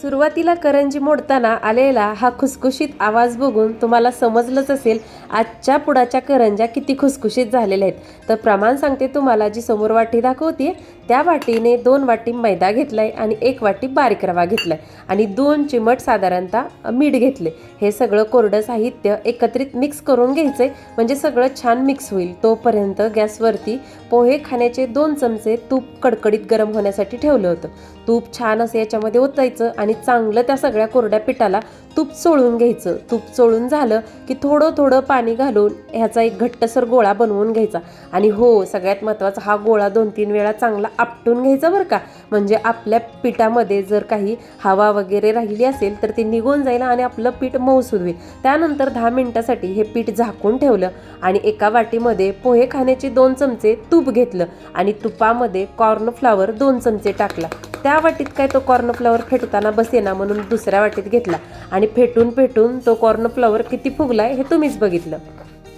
सुरुवातीला करंजी मोडताना आलेला हा खुसखुशीत आवाज बघून तुम्हाला समजलंच असेल आजच्या पुडाच्या करंज्या किती खुसखुशीत झालेल्या आहेत. तर प्रमाण सांगते तुम्हाला जी समोर वाटी दाखवते त्या वाटीने दोन वाटी मैदा घेतलाय आणि एक वाटी बारीक रवा घेतला आहे आणि दोन चिमट साधारणतः मीठ घेतले. हे सगळं कोरडं साहित्य एकत्रित मिक्स करून घ्यायचं आहे म्हणजे सगळं छान मिक्स होईल. तोपर्यंत गॅसवरती पोहे खाण्याचे दोन चमचे तूप कडकडीत गरम होण्यासाठी ठेवलं होतं. तूप छान असं याच्यामध्ये ओतायचं आणि चांगलं त्या सगळ्या कोरड्या पिठाला तूप चोळून घ्यायचं. तूप चोळून झालं की थोडं थोडं पाणी पाणी घालून ह्याचा एक घट्टसर गोळा बनवून घ्यायचा. आणि हो सगळ्यात महत्त्वाचा हा गोळा दोन तीन वेळा चांगला आपटून घ्यायचा बरं का. म्हणजे आपल्या पिठामध्ये जर काही हवा वगैरे राहिली असेल तर ती निघून जाईल आणि आपलं पीठ मऊसूद होईल. त्यानंतर दहा मिनटासाठी हे पीठ झाकून ठेवलं आणि एका वाटीमध्ये पोहे खाण्याचे दोन चमचे तूप घेतलं आणि तुपामध्ये कॉर्नफ्लावर दोन चमचे टाकला. त्या वाटीत काय तो कॉर्नफ्लॉवर फेटताना बसेना म्हणून दुसऱ्या वाटीत घेतला. आणि फेटून फेटून तो कॉर्नफ्लॉवर किती फुगलाय हे तुम्हीच बघितलं.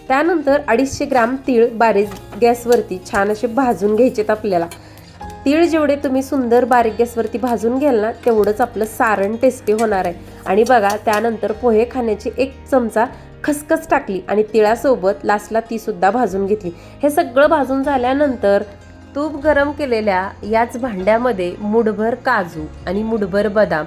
त्यानंतर अडीचशे ग्राम तीळ बारीक गॅसवरती छान असे भाजून घ्यायचेत आपल्याला. तीळ जेवढे तुम्ही सुंदर बारीक गॅसवरती भाजून घ्याल ना तेवढंच आपलं सारण टेस्टी होणार आहे. आणि बघा त्यानंतर पोहे खाण्याची एक चमचा खसखस टाकली आणि तिळासोबत लास्टला ती सुद्धा भाजून घेतली. हे सगळं भाजून झाल्यानंतर तूप गरम केलेल्या याच भांड्यामध्ये मुठभर काजू आणि मुठभर बदाम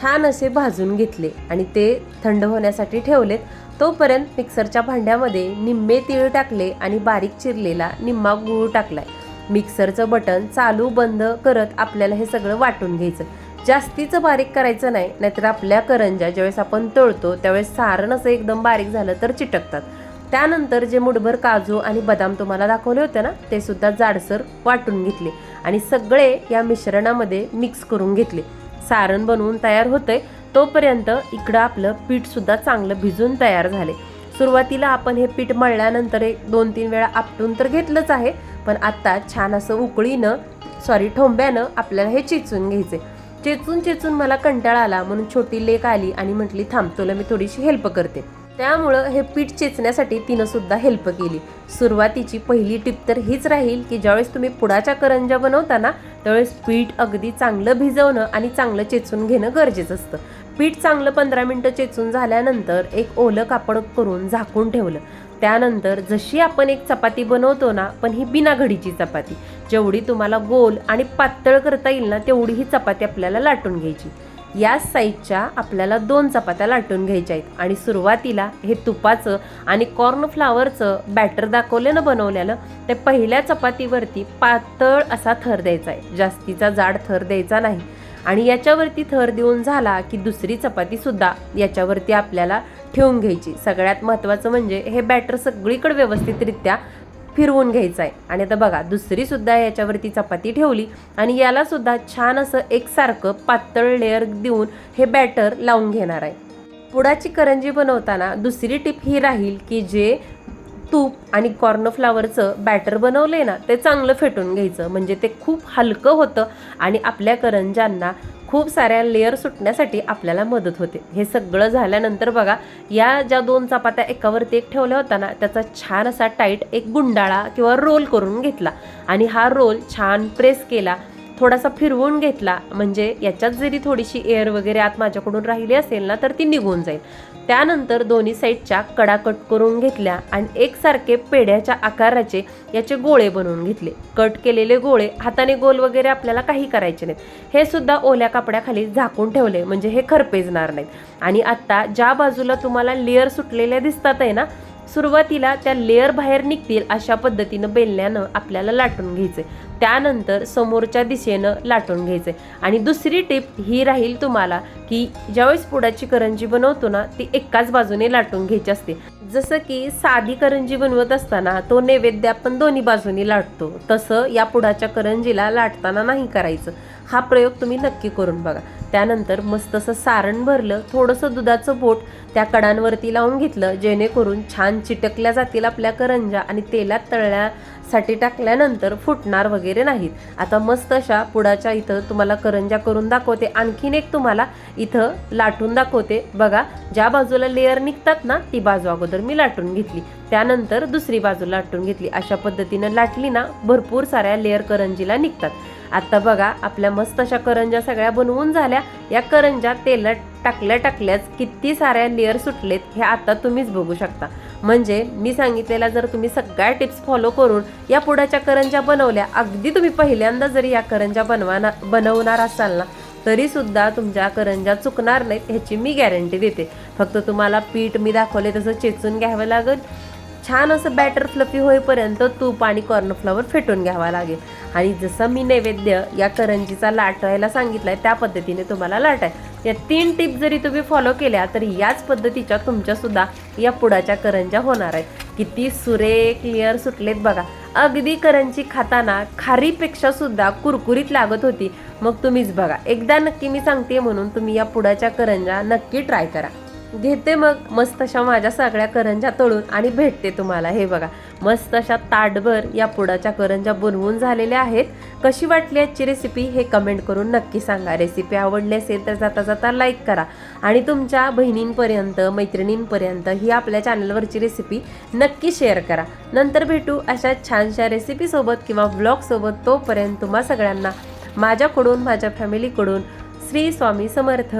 छान असे भाजून घेतले आणि ते थंड होण्यासाठी ठेवलेत. तोपर्यंत मिक्सरच्या भांड्यामध्ये निम्मे तीळ टाकले आणि बारीक चिरलेला निम्मा गूळ टाकलाय. मिक्सरचं बटन चालू बंद करत आपल्याला हे सगळं वाटून घ्यायचं. जास्तीचं बारीक करायचं नाही नाहीतर आपल्या करंज्या ज्यावेळेस आपण तळतो त्यावेळेस सारण असं एकदम बारीक झालं तर चिटकतात. त्यानंतर जे मुठभर काजू आणि बदाम तुम्हाला दाखवले होते ना ते सुद्धा जाडसर वाटून घेतले आणि सगळे या मिश्रणामध्ये मिक्स करून घेतले. सारण बनवून तयार होते तोपर्यंत इकडं आपलं पीठ सुद्धा चांगलं भिजून तयार झाले. सुरुवातीला आपण हे पीठ मळल्यानंतर एक दोन तीन वेळा आपटून तर घेतलंच आहे पण आत्ता छान असं उकळीनं सॉरी ठोंब्यानं आपल्याला हे चेचून घ्यायचे चेचून चेचून मला कंटाळा आला म्हणून छोटी लेक आली आणि म्हटली थांब तुला मी थोडीशी हेल्प करते. त्यामुळं हे पीठ चेचण्यासाठी तिनं सुद्धा हेल्प केली. सुरुवातीची पहिली टिप तर हीच राहील की ज्यावेळेस तुम्ही पुडाच्या करंज्या बनवता ना त्यावेळेस पीठ अगदी चांगलं भिजवणं आणि चांगलं चेचून घेणं गरजेचं असतं. पीठ चांगलं पंधरा मिनटं चेचून झाल्यानंतर एक ओलं कापड करून झाकून ठेवलं. त्यानंतर जशी आपण एक चपाती बनवतो ना पण ही बिना घडीची चपाती जेवढी तुम्हाला गोल आणि पातळ करता येईल ना तेवढी ही चपाती आपल्याला लाटून घ्यायची. या साईजच्या आपल्याला दोन चपात्या लाटून घ्यायच्या आहेत. आणि सुरुवातीला हे तुपाचं आणि कॉर्नफ्लावरचं बॅटर दाखवलं ना बनवलेलं ते पहिल्या चपातीवरती पातळ असा थर द्यायचा आहे. जास्तीचा जाड थर द्यायचा नाही. आणि याच्यावरती थर देऊन झाला की दुसरी चपातीसुद्धा याच्यावरती आपल्याला ठेवून घ्यायची. सगळ्यात महत्त्वाचं म्हणजे हे बॅटर सगळीकडे व्यवस्थितरित्या फिरवून घ्यायचं आहे आणि आता बघा दुसरी सुद्धा याच्यावरती चपाती ठेवली आणि याला सुद्धा छान असं एकसारखं पातळ लेअर देऊन हे बॅटर लावून घेणार आहे. पुडाची करंजी बनवताना दुसरी टिप ही राहील की जे तूप आणि कॉर्नफ्लावरचं बॅटर बनवले ना ते चांगलं फेटून घ्यायचं. म्हणजे ते खूप हलकं होतं आणि आपल्या करंज्यांना खूप साऱ्या लेअर सुटण्यासाठी आपल्याला मदत होते. हे सगळं झाल्यानंतर बघा या ज्या दोन चपात्या एकावरती एक ठेवल्या होत्या ना त्याचा छान असा टाईट एक गुंडाळा किंवा रोल करून घेतला. आणि हा रोल छान प्रेस केला. थोडासा फिरवून घेतला. म्हणजे याच्यात जरी थोडीशी एअर वगैरे आत माझ्याकडून राहिली असेल ना तर ती निघून जाईल. त्यानंतर दोन्ही साईडच्या कडा कट करून घेतल्या आणि एकसारखे पेढ्याच्या आकाराचे याचे गोळे बनवून घेतले. कट केलेले गोळे हाताने गोल वगैरे आपल्याला काही करायचे नाहीत. हे सुद्धा ओल्या कापड्याखाली झाकून ठेवले. म्हणजे हे खरपेजणार नाहीत. आणि आत्ता ज्या बाजूला तुम्हाला लेअर सुटलेल्या दिसतात आहे ना सुरुवातीला त्या लेअर बाहेर निघतील अशा पद्धतीनं बेलण्यानं आपल्याला लाटून घ्यायचे. त्यानंतर समोरच्या दिशेनं लाटून घ्यायचे. आणि दुसरी टिप ही राहील तुम्हाला की ज्यावेळेस पुडाची करंजी बनवतो ना ती एकाच बाजूने लाटून घ्यायची असते. जसं की साधी करंजी बनवत असताना तो नैवेद्य आपण दोन्ही बाजूनी लाटतो. तसं या पुडाच्या करंजीला लाटताना नाही करायचं. हा प्रयोग तुम्ही नक्की करून बघा. त्यानंतर मस्त असं सारण भरलं थोडंसं दुधाचं बोट त्या कडांवरती लावून घेतलं जेणेकरून छान चिटकल्या जातील आपल्या करंजा आणि तेलात तळण्यासाठी टाकल्यानंतर फुटणार वगैरे नाहीत. आता मस्त अशा पुडाच्या इथं तुम्हाला करंजा करून दाखवते. आणखीन एक तुम्हाला इथं लाटून दाखवते. बघा ज्या बाजूला लेअर निघतात ना ती बाजू अगोदर मी लाटून घेतली. त्यानंतर दुसरी बाजू लाटून घेतली. अशा पद्धतीनं लाटली ना भरपूर साऱ्या लेअर करंजीला निघतात. आता बघा आपल्या मस्त अशा करंजा सगळ्या बनवून झाल्या. या करंजा तेलात टाकल्या टाकल्याच किती साऱ्या लेअर सुटलेत हे आता तुम्हीच बघू शकता. म्हणजे मी सांगितलेल्या जर तुम्ही सगळ्या टिप्स फॉलो करून या पुढाच्या करंजा बनवल्या अगदी तुम्ही पहिल्यांदा जरी या करंजा बनवाना बनवणार असाल ना तरी सुद्धा तुमच्या करंजा चुकणार नाहीत ह्याची मी गॅरंटी देते. फक्त तुम्हाला पीठ मी दाखवले तसं चेचून घ्यावं लागेल. छान असं बॅटर फ्लफी होईपर्यंत तूप आणि कॉर्नफ्लॉवर फेटून घ्यावा लागेल. आणि जसं मी नैवेद्य या करंजीचा लाटायला सांगितलंय त्या पद्धतीने तुम्हाला लाटाय. या तीन टिप जरी तुम्ही फॉलो केल्या तर याच पद्धतीच्या तुमच्यासुद्धा या पुडाच्या करंजा होणार आहेत. किती सुरेख क्लिअर सुटलेत बघा. अगदी करंजी खाताना खारीपेक्षा सुद्धा कुरकुरीत लागत होती. मग तुम्हीच बघा. एकदा नक्की मी सांगते म्हणून तुम्ही या पुडाच्या करंजा नक्की ट्राय करा. घेते मग मस्त अशा माझ्या सगळ्या करंजा तळून आणि भेटते तुम्हाला. हे बघा मस्त अशा ताटभर या पुडाच्या करंजा बनवून झालेल्या आहेत. कशी वाटली आजची रेसिपी हे कमेंट करून नक्की सांगा. रेसिपी आवडली असेल तर जाता जाता लाईक करा. आणि तुमच्या बहिणींपर्यंत मैत्रिणींपर्यंत ही आपल्या चॅनलवरची रेसिपी नक्की शेअर करा. नंतर भेटू अशा छानशा रेसिपीसोबत किंवा ब्लॉगसोबत तोपर्यंत तुम्हा सगळ्यांना माझ्याकडून माझ्या फॅमिलीकडून श्री स्वामी समर्थ.